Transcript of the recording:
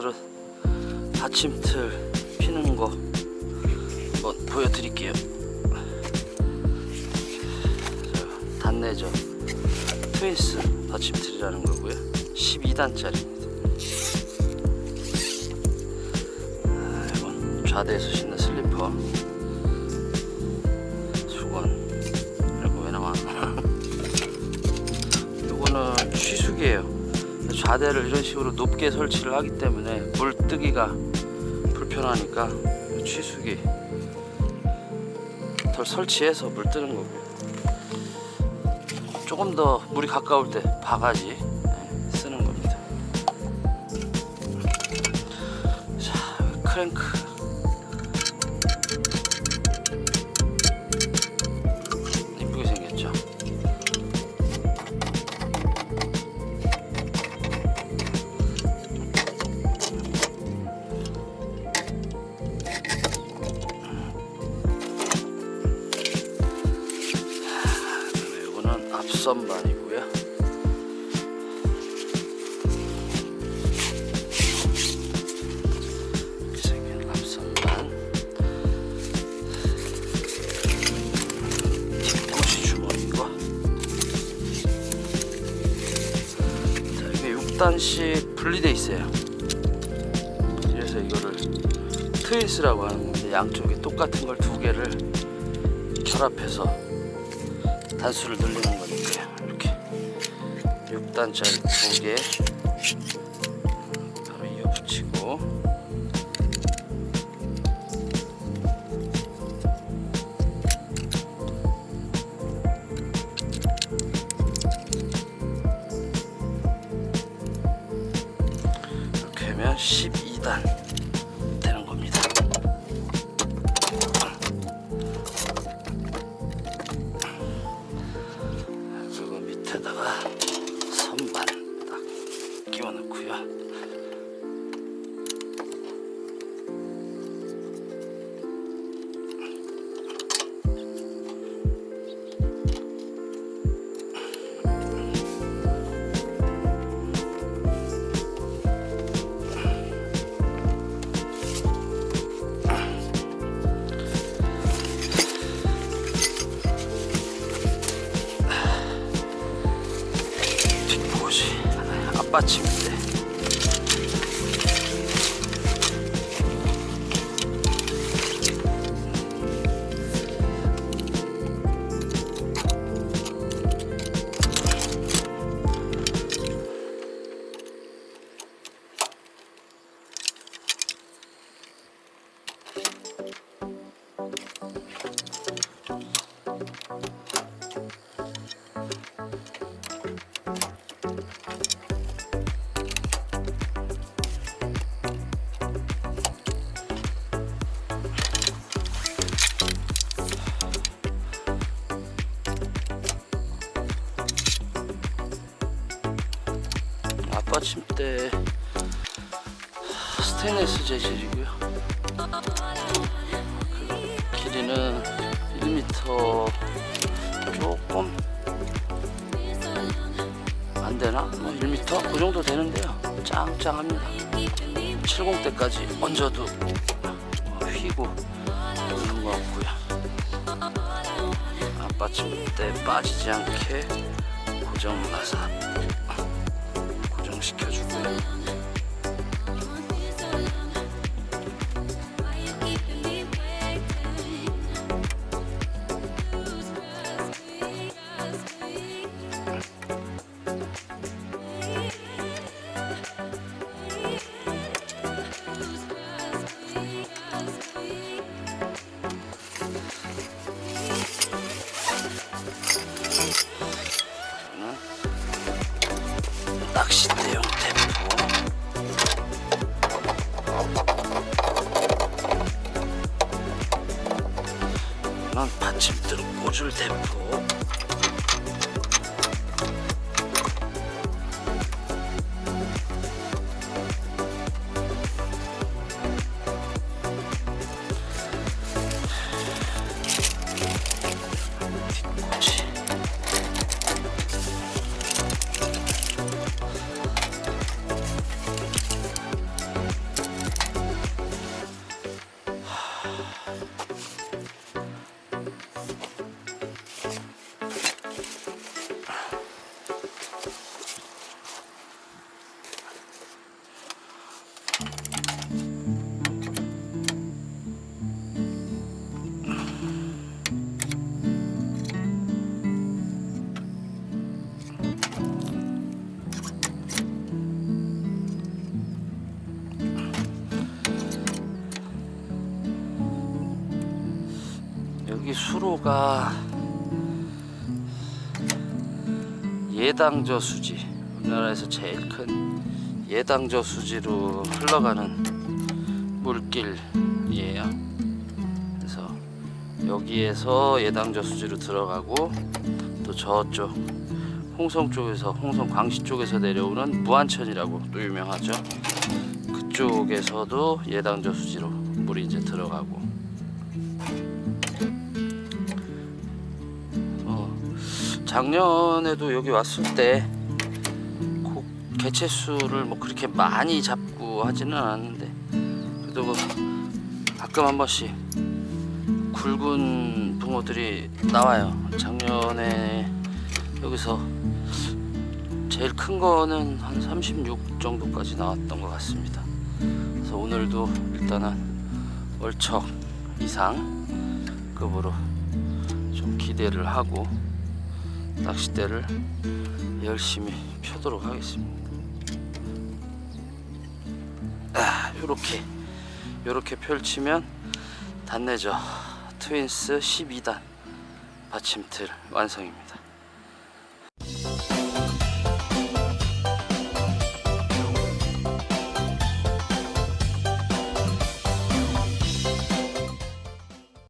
오늘은 받침틀 피는 거 한번 보여드릴게요. 저 단내죠. 트윈스 받침틀이라는 거고요. 12단짜리입니다. 아, 이건 좌대에서 신는 슬리퍼. 좌대를 이런 식으로 높게 설치를 하기 때문에 물 뜨기가 불편하니까 취숙이 덜 설치해서 물 뜨는 거고요. 조금 더 물이 가까울 때 바가지 네, 쓰는 겁니다. 자, 크랭크. 이게 6단씩 분리돼 있어요. 그래서 이거를 트윈스라고 하는 건데 양쪽에 똑같은 걸 두 개를 결합해서 단수를 늘리는. 이렇게 6단짜리 두 개. 바로 이어 붙이고. 이렇게 하면 12단 앞받침대 앞받침대 스테인리스 재질이고요. 그 길이는 1m 조금 안 되나? 뭐 1m 그 정도 되는데요. 짱짱합니다. 70대까지 얹어도 뭐 휘고 그런 거 없고요. 앞받침대 빠지지 않게 고정 나사 고정시 난 받침대로 꽂을 대포 여기 수로가 예당저 수지 우리나라에서 제일 큰 예당저 수지로 흘러가는 물길이에요. 그래서 여기에서 예당저 수지로 들어가고 또 저쪽 홍성 쪽에서 홍성 광시 쪽에서 내려오는 무안천이라고 또 유명하죠. 그쪽에서도 예당저 수지로 물이 이제 들어가고 작년에도 여기 왔을 때 고- 개체수를 뭐 그렇게 많이 잡고 하지는 않았는데 그래도 뭐 가끔 한 번씩 굵은 붕어들이 나와요. 작년에 여기서 제일 큰 거는 한 36 정도까지 나왔던 것 같습니다. 그래서 오늘도 일단은 월척 이상 급으로 좀 기대를 하고 낚싯대를 열심히 펴도록 하겠습니다. 아, 요렇게 요렇게 펼치면 단내죠. 트윈스 12단 받침틀 완성입니다.